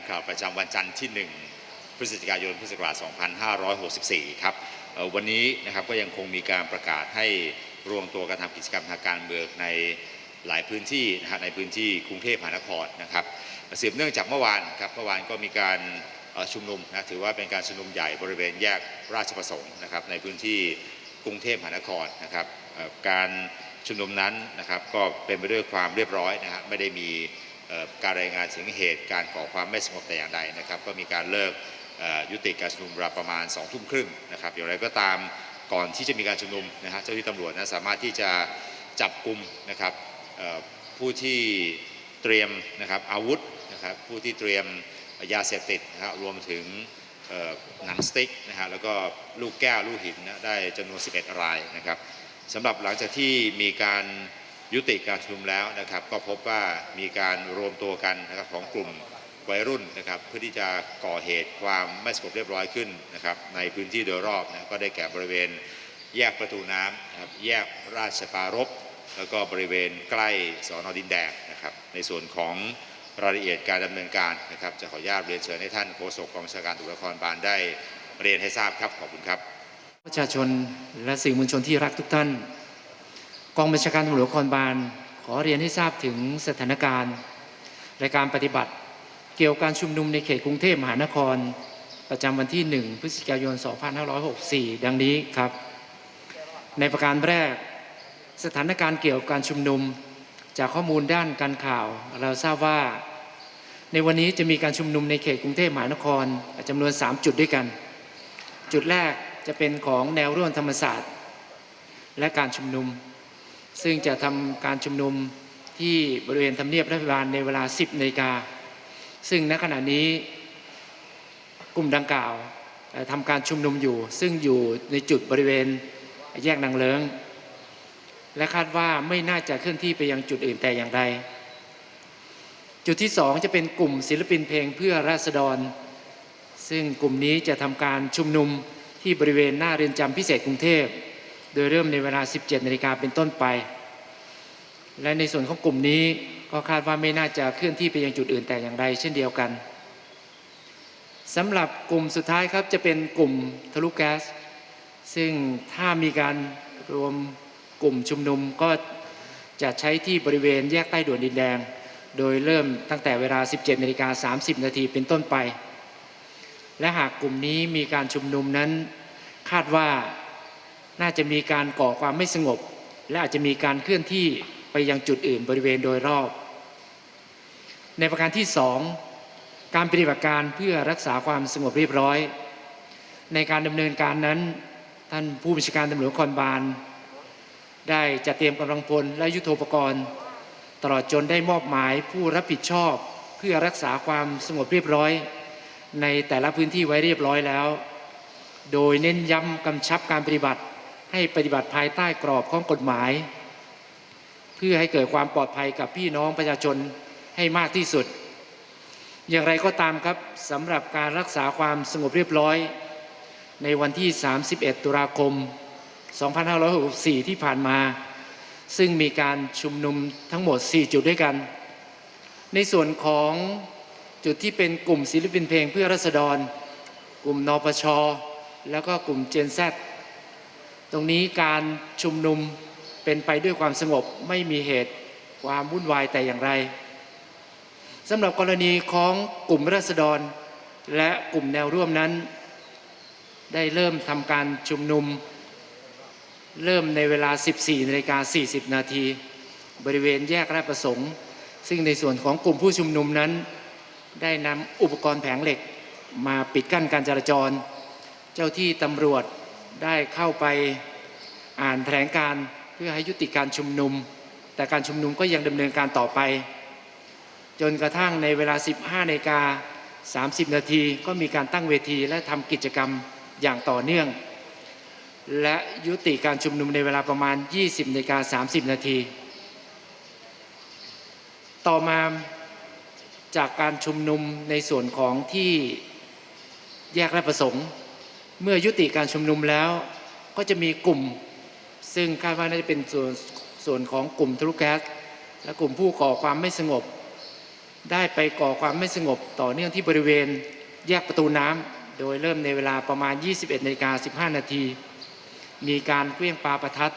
งข่าวประจำวันจันทร์ที่ 1 พฤศจิกายน พุทธศักราช 2564 ครับ วันนี้นะครับก็ยังคงมีการประกาศให้รวมตัวกันทำกิจกรรมทางการเมืองในหลายพื้นที่นะฮะในพื้นที่กรุงเทพมหานครนะครับสืบเนื่องจากเมื่อวานครับ เมื่อวานก็มีการชุมนุมนะถือว่าเป็นการชุมนุมใหญ่บริเวณแยกราชประสงค์นะครับในพื้นที่กรุงเทพมหานครนะครับการชุมนุมนั้นนะครับก็เป็นไปด้วยความเรียบร้อยนะฮะไม่ได้มี การรายงานถึงเหตุการก่อความไม่สงบแต่อย่างใดนะครับ ก็มีการเลิกยุติการชุมนุมเวลาประมาณ2องทุ่มครึ่งนะครับอย่างไรก็ตามก่อนที่จะมีการชุมนุมนะฮะเจ้าหน้าที่ตำรวจนะสามารถที่จะจับกลุ่มนะครับผู้ที่เตรียมนะครับอาวุธนะครับผู้ที่เตรียมยาเสพติดนะฮะรวมถึงหนังสติ๊กนะฮะแล้วก็ลูกแก้วลูกหินนะได้จำนวน 11 รายนะครับสำหรับหลังจากที่มีการ ยุติการชุมนุมแล้วนะครับ ก็พบว่ามีการรวมตัวกันนะครับของกลุ่มวัยรุ่นนะครับ เพื่อที่จะก่อเหตุความไม่สงบเรียบร้อยขึ้นนะครับ ในพื้นที่โดยรอบนะก็ได้แก่บริเวณแยกประตูน้ำนะครับแยกราชปารภแล้วก็บริเวณใกล้สอนอดินแดงนะครับ ในส่วนของรายละเอียดการดำเนินการนะครับ จะขออนุญาตเรียนเชิญให้ท่านโฆษกกองชาการตำรวจนครบาลได้เรียนให้ทราบครับขอบคุณครับ ประชาชนและสื่อมวลชนที่รักทุกท่าน กองบัญชาการตำรวจนครบาลขอเรียนให้ทราบถึงสถานการณ์และการปฏิบัติ เกี่ยวกับการชุมนุมในเขตกรุงเทพมหานคร ประจำวันที่ 1 พฤศจิกายน 2564 ดังนี้ครับ ในประการแรก สถานการณ์เกี่ยวกับการชุมนุมจากข้อมูลด้านการข่าว เราทราบว่า ในวันนี้จะมีการชุมนุมในเขตกรุงเทพมหานครจำนวน 3 จุดด้วยกัน จุดแรกจะเป็นของแนวร่วมธรรมศาสตร์ และการชุมนุม ซึ่งจะทำการชุมนุมที่บริเวณทำเนียบรัฐบาลในเวลา 10นาฬิกา ซึ่งณขณะนี้กลุ่มดังกล่าวทำการชุมนุมอยู่ ซึ่งอยู่ในจุดบริเวณแยกนางเลิงและคาดว่าไม่น่าจะเคลื่อนที่ไปยังจุดอื่นแต่อย่างใดจุดที่สองจะเป็นกลุ่มศิลปินเพลงเพื่อราษฎร ซึ่งกลุ่มนี้จะทำการชุมนุมที่บริเวณหน้าเรือนจำพิเศษกรุงเทพ โดยเริ่มในเวลา 17นาฬิกาเป็นต้นไป และในส่วนของกลุ่มนี้ก็คาดว่าไม่น่าจะเคลื่อนที่ไปยังจุดอื่นแต่อย่างใดเช่นเดียวกันสำหรับกลุ่มสุดท้ายครับจะเป็นกลุ่มทะลุแก๊ส ซึ่งถ้ามีการรวมกลุ่มชุมนุมก็จะใช้ที่บริเวณแยกใต้ด่วนดินแดง โดยเริ่มตั้งแต่เวลา 17นาฬิกา30 นาทีเป็นต้นไป และหากกลุ่มนี้มีการชุมนุมนั้นคาดว่า น่าจะมีการก่อความไม่สงบ และอาจจะมีการเคลื่อนที่ไปยังจุดอื่นบริเวณโดยรอบ ในประการที่สองการปฏิบัติการเพื่อรักษาความสงบเรียบร้อย ในการดำเนินการนั้น ท่านผู้บัญชาการตำรวจนครบาล ได้จัดเตรียมกำลังพลและยุทโธปกรณ์ ตลอดจนได้มอบหมายผู้รับผิดชอบเพื่อรักษาความสงบเรียบร้อย ในแต่ละพื้นที่ไว้เรียบร้อยแล้ว โดยเน้นย้ำกำชับการปฏิบัติ ให้ปฏิบัติภายใต้กรอบของกฎหมาย เพื่อให้เกิดความปลอดภัยกับพี่น้องประชาชนให้มากที่สุด อย่างไรก็ตามครับสำหรับการรักษาความสงบเรียบร้อย ในวันที่ 31 ตุลาคม 2564 ที่ผ่านมา ซึ่งมีการชุมนุมทั้งหมด 4 จุดด้วยกัน ในส่วนของจุดที่เป็นกลุ่มศิลปินเพลงเพื่อรัษฎร กลุ่มนปช แล้วก็กลุ่มเจนแซ ตรงนี้การชุมนุมเป็นไปด้วยความสงบไม่มีเหตุความวุ่นวายแต่อย่างไรสำหรับกรณีของกลุ่มรัษฎร และกลุ่มแนวร่วมนั้น ได้เริ่มทำการชุมนุม เริ่มในเวลา 14นาฬิกา40 นาทีบริเวณแยกราชประสงค์ ซึ่งในส่วนของกลุ่มผู้ชุมนุมนั้น ได้นำอุปกรณ์แผงเหล็กมาปิดกั้นการจราจร เจ้าที่ตำรวจ ได้เข้าไปอ่านแถลงการเพื่อให้ยุติการชุมนุม แต่การชุมนุมก็ยังดำเนินการต่อไป จนกระทั่งในเวลา 15นาฬิกา30 นาทีก็มีการตั้งเวทีและทำกิจกรรมอย่างต่อเนื่อง และยุติการชุมนุมในเวลาประมาณ 20นาฬิกา30 นาที ต่อมาจากการชุมนุมในส่วนของที่แยกราชประสงค์ เมื่อยุติการชุมนุมแล้วก็จะมีกลุ่ม ซึ่งคาดว่าน่าจะเป็นส่วนส่วนของกลุ่มทะลุแก๊สและกลุ่มผู้ก่อความไม่สงบ ได้ไปก่อความไม่สงบต่อเนื่องที่บริเวณแยกประตูน้ำโดยเริ่มในเวลาประมาณ 21นาฬิกา15 นาที มีการเคลื่องปาประทัด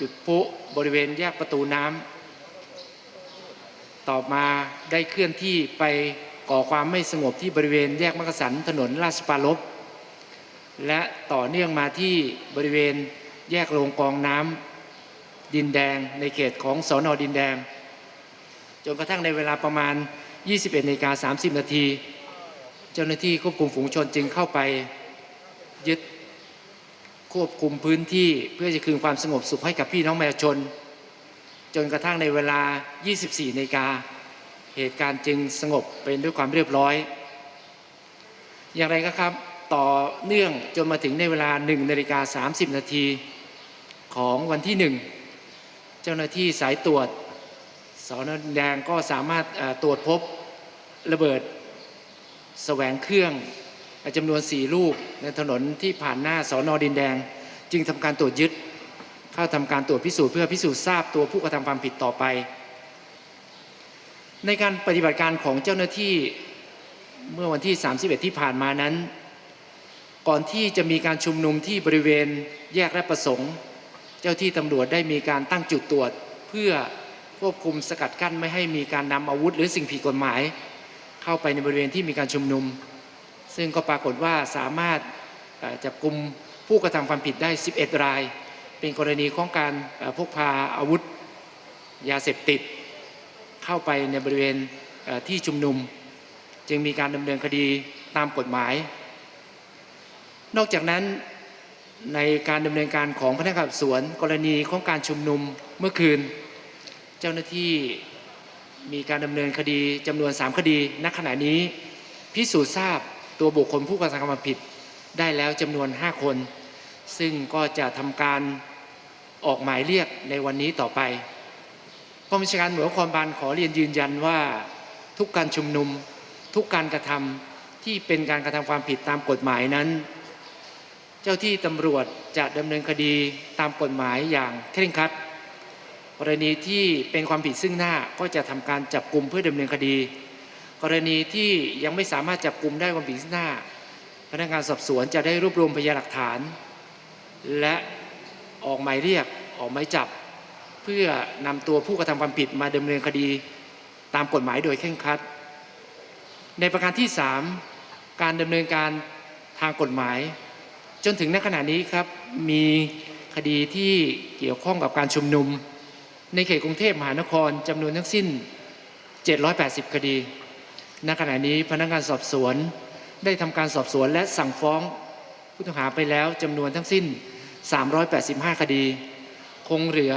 จุดพลุบริเวณแยกประตูน้ำต่อมาได้เคลื่อนที่ไปก่อความไม่สงบที่บริเวณแยกมักกะสันถนนราชปารภ และต่อเนื่องมาที่บริเวณแยกโรงกองน้ำดินแดงในเขตของสอนอดินแดง จนกระทั่งในเวลาประมาณ 21นาฬิกา30 นาที เจ้าหน้าที่ควบคุมฝูงชนจึงเข้าไปยึดควบคุมพื้นที่เพื่อจะคืนความสงบสุขให้กับพี่น้องประชาชน จนกระทั่งในเวลา 24นาฬิกาเหตุการณ์จึงสงบเป็นด้วยความเรียบร้อย อย่างไรก็ครับ ต่อเนื่องจนมาถึงในเวลา1นาฬิกา30 นาทีของวันที่ 1 เจ้าหน้าที่สายตรวจสอนอแดงก็สามารถตรวจพบระเบิดแสวงเครื่องจำนวน 4 ลูกในถนนที่ผ่านหน้าสอนอดินแดง จึงทำการตรวจยึด เข้าทำการตรวจพิสูจน์เพื่อพิสูจน์ทราบตัวผู้กระทำความผิดต่อไป ในการปฏิบัติการของเจ้าหน้าที่เมื่อวันที่ 31 ที่ผ่านมานั้น ก่อนที่จะมีการชุมนุมที่บริเวณแยกและประสงค์ เจ้าที่ตำรวจได้มีการตั้งจุดตรวจ เพื่อควบคุมสกัดกั้นไม่ให้มีการนำอาวุธ หรือสิ่งผิดกฎหมาย เข้าไปในบริเวณที่มีการชุมนุม ซึ่งก็ปรากฏว่าสามารถจับกลุ่มผู้กระทำความผิดได้ 11 ราย เป็นกรณีของการพกพาอาวุธยาเสพติด เข้าไปในบริเวณที่ชุมนุม จึงมีการดำเนินคดีตามกฎหมาย นอกจากนั้นในการดำเนินการของพนักงานสอบสวน กรณีของการชุมนุมเมื่อคืน เจ้าหน้าที่มีการดำเนินคดีจำนวน 3 คดีณขณะนี้ พิสูจน์ทราบตัวบุคคลผู้กระทำความผิดได้แล้วจำนวน 5 คน ซึ่งก็จะทำการออกหมายเรียกในวันนี้ต่อไปกองบัญชาการหน่วยความบาลขอเรียนยืนยันว่าทุกการชุมนุม ทุกการกระทำที่เป็นการกระทำความผิดตามกฎหมายนั้น เจ้าที่ตำรวจจะดำเนินคดีตามกฎหมายอย่างเคร่งครัด กรณีที่เป็นความผิดซึ่งหน้าก็จะทำการจับกลุ่มเพื่อดำเนินคดี กรณีที่ยังไม่สามารถจับกลุ่มได้ความผิดซึ่งหน้า พนักงานสอบสวนจะได้รวบรวมพยานหลักฐาน และออกหมายเรียกออกหมายจับ เพื่อนำตัวผู้กระทำความผิดมาดำเนินคดีตามกฎหมายโดยเคร่งครัด ในประการที่ 3 การดำเนินการทางกฎหมาย จนถึงณขณะนี้ครับมีคดีที่เกี่ยวข้องกับการชุมนุม ในเขตกรุงเทพมหานครจำนวนทั้งสิ้น 780 คดี ณขณะนี้พนักงานสอบสวนได้ทำการสอบสวนและสั่งฟ้องผู้ต้องหาไปแล้วจำนวนทั้งสิ้น 385 คดี คงเหลือ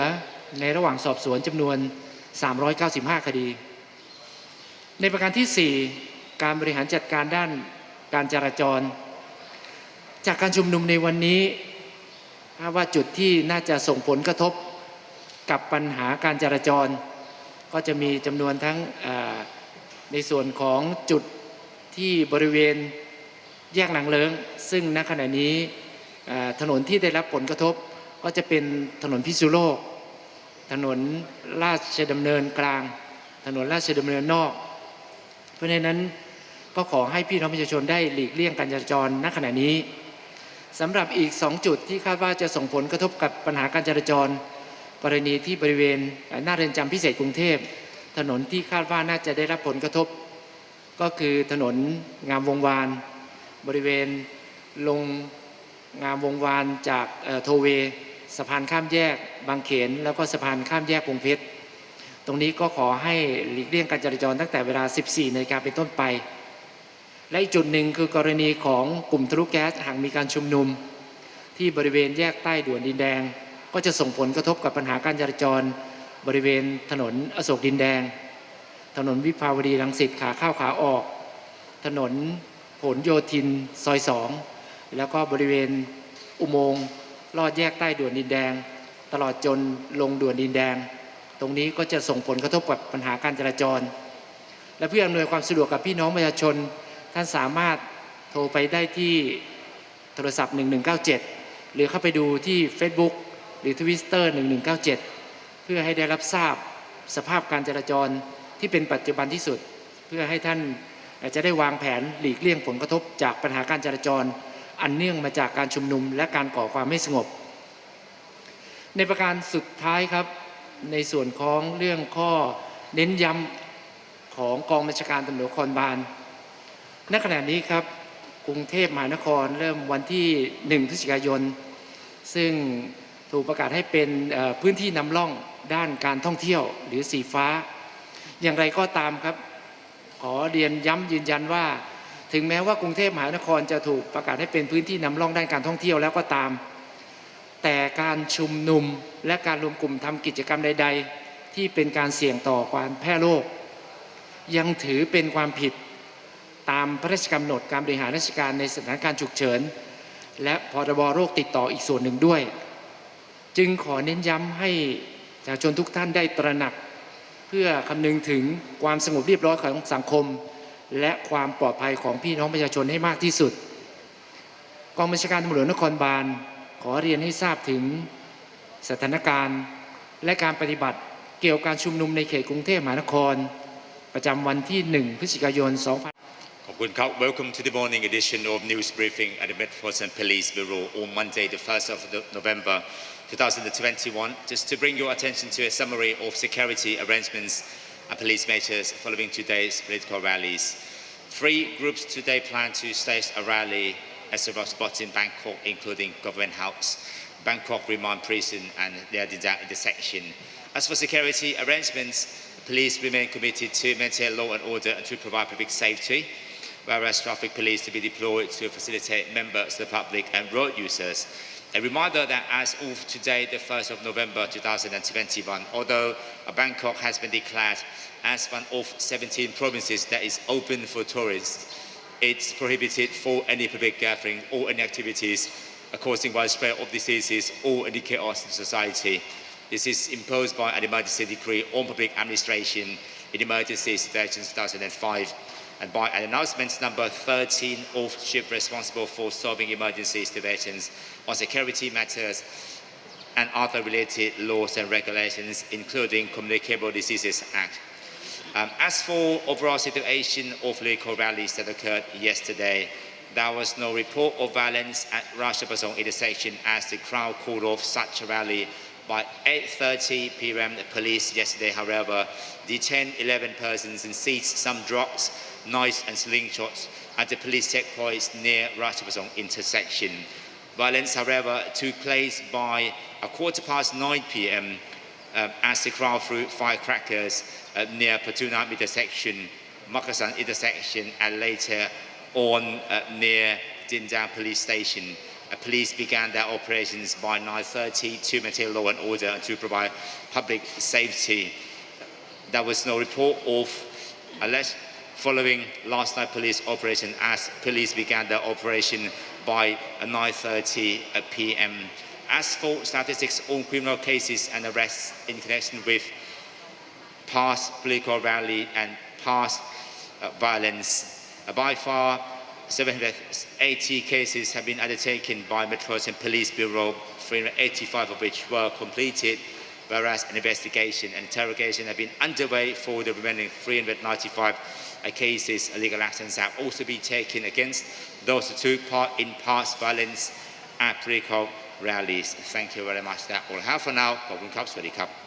ในระหว่างสอบสวนจำนวน 395 คดี ในประการที่ 4 การบริหารจัดการด้านการจราจร จากการชุมนุมในวันนี้ว่าจุดที่น่าจะส่งผลกระทบกับปัญหาการจราจร ก็จะมีจำนวนทั้งในส่วนของจุดที่บริเวณแยกหนางเลิง ซึ่งณขณะนี้ถนนที่ได้รับผลกระทบ ก็จะเป็นถนนพิษณุโลก ถนนราชดำเนินกลาง ถนนราชดำเนินนอก เพราะฉะนั้นก็ขอให้พี่น้องประชาชนได้หลีกเลี่ยงการจราจรณขณะนี้ สำหรับอีก 2 จุดที่คาดว่าจะส่งผลกระทบกับปัญหาการจราจร กรณีที่บริเวณหน้าเรือนจำพิเศษกรุงเทพ ถนนที่คาดว่าน่าจะได้รับผลกระทบ ก็คือถนนงามวงวาน บริเวณลงงามวงวานจากเอ่อโทเวสะพานข้ามแยกบางเขน แล้วก็สะพานข้ามแยกพงเพชร ตรงนี้ก็ขอให้หลีกเลี่ยงการจราจรตั้งแต่เวลา 14นาฬิกาเป็นต้นไป และอีกจุดหนึ่งคือกรณีของกลุ่มทะลุแก๊สหากมีการชุมนุม ที่บริเวณแยกใต้ด่วนดินแดง ก็จะส่งผลกระทบกับปัญหาการจราจร บริเวณถนนอโศกดินแดง ถนนวิภาวดีรังสิตขาเข้าขาออก ถนนผลโยธินซอยสองแล้วก็บริเวณอุโมงค์ลอดแยกใต้ด่วนดินแดง ตลอดจนลงด่วนดินแดง ตรงนี้ก็จะส่งผลกระทบกับปัญหาการจราจร และเพื่ออำนวยความสะดวกกับพี่น้องประชาชน ท่านสามารถโทรไปได้ที่โทรศัพท์ 1197 หรือเข้าไปดูที่ Facebook หรือ Twitter 1197 เพื่อให้ได้รับทราบสภาพการจราจรที่เป็นปัจจุบันที่สุด เพื่อให้ท่านจะได้วางแผนหลีกเลี่ยงผลกระทบจากปัญหาการจราจร อันเนื่องมาจากการชุมนุมและการก่อความไม่สงบ ในประการสุดท้ายครับในส่วนของเรื่องข้อเน้นย้ำของกองบัญชาการตำรวจนครบาล ณขณะนี้ครับกรุงเทพมหานครเริ่มวันที่ 1 พฤศจิกายน ซึ่งถูกประกาศให้เป็นพื้นที่นำร่องด้านการท่องเที่ยวหรือสีฟ้า อย่างไรก็ตามครับ ขอเรียนย้ำยืนยันว่า ถึงแม้ว่ากรุงเทพมหานครจะถูกประกาศให้เป็นพื้นที่นำร่องด้านการท่องเที่ยวแล้วก็ตาม แต่การชุมนุมและการรวมกลุ่มทำกิจกรรมใด ๆ ที่เป็นการเสี่ยงต่อการแพร่โรคยังถือเป็นความผิด ตามพระราชกำหนดการบริหารราชการในสถานการณ์ฉุกเฉิน และพรบโรคติดต่ออีกส่วนหนึ่งด้วย จึงขอเน้นย้ำให้ประชาชนทุกท่านได้ตระหนัก เพื่อคำนึงถึงความสงบเรียบร้อยของสังคม และความปลอดภัยของพี่น้องประชาชนให้มากที่สุด กองบัญชาการตำรวจนครบาล ขอเรียนให้ทราบถึงสถานการณ์ และการปฏิบัติเกี่ยวกับการชุมนุมในเขตกรุงเทพมหานคร ประจำวันที่ 1 พฤศจิกายน2000ขอบคุณครับ Welcome to the morning edition of News Briefing at the Metropolitan Police Bureau on Monday, the 1st of November 2021. Just to bring your attention to a summary of security arrangements and police measures following today's political rallies. Three groups today plan to stage a rally at several spots in Bangkok, including Government House, Bangkok Remand Prison, and their intersection. As for security arrangements, police remain committed to maintain law and order and to provide public safety, whereas traffic police to be deployed to facilitate members of the public and road users. A reminder that as of today, the 1st of November 2021, although Bangkok has been declared as one of 17 provinces that is open for tourists, it's prohibited for any public gathering or any activities causing widespread of diseases or any chaos in society. This is imposed by an emergency decree on public administration in emergency situations 2005 and by an announcement number 13 of chief responsible for solving emergency situations on security matters and other related laws and regulations, including Communicable Diseases Act. Um, as for overall situation of local rallies that occurred yesterday, there was no report of violence at Rashtrapasong intersection as the crowd called off such a rally by 8.30 p.m. The police yesterday, however, detained 11 persons and seized some drugs, knives and slingshots at the police checkpoints near Rashtrapasong intersection. Violence, however, took place by a quarter past 9 p.m. um, as the crowd threw firecrackers uh, near Patunam intersection, Makasan intersection, and later on uh, near Dindang police station. Uh, police began their operations by 9.30 to maintain law and order and to provide public safety. There was no report of arrest following last night police operation as police began their operation by 9.30 p.m. As for statistics on criminal cases and arrests in connection with past political rally and past uh, violence, uh, by far 780 cases have been undertaken by Metropolitan Police Bureau, 385 of which were completed, whereas an investigation and interrogation have been underway for the remaining 395 cases. Legal actions have also been taken against those who took part in past violence at pre rallies. Thank you very much. That will have for now. ขอบคุณครับสวัสดีครับ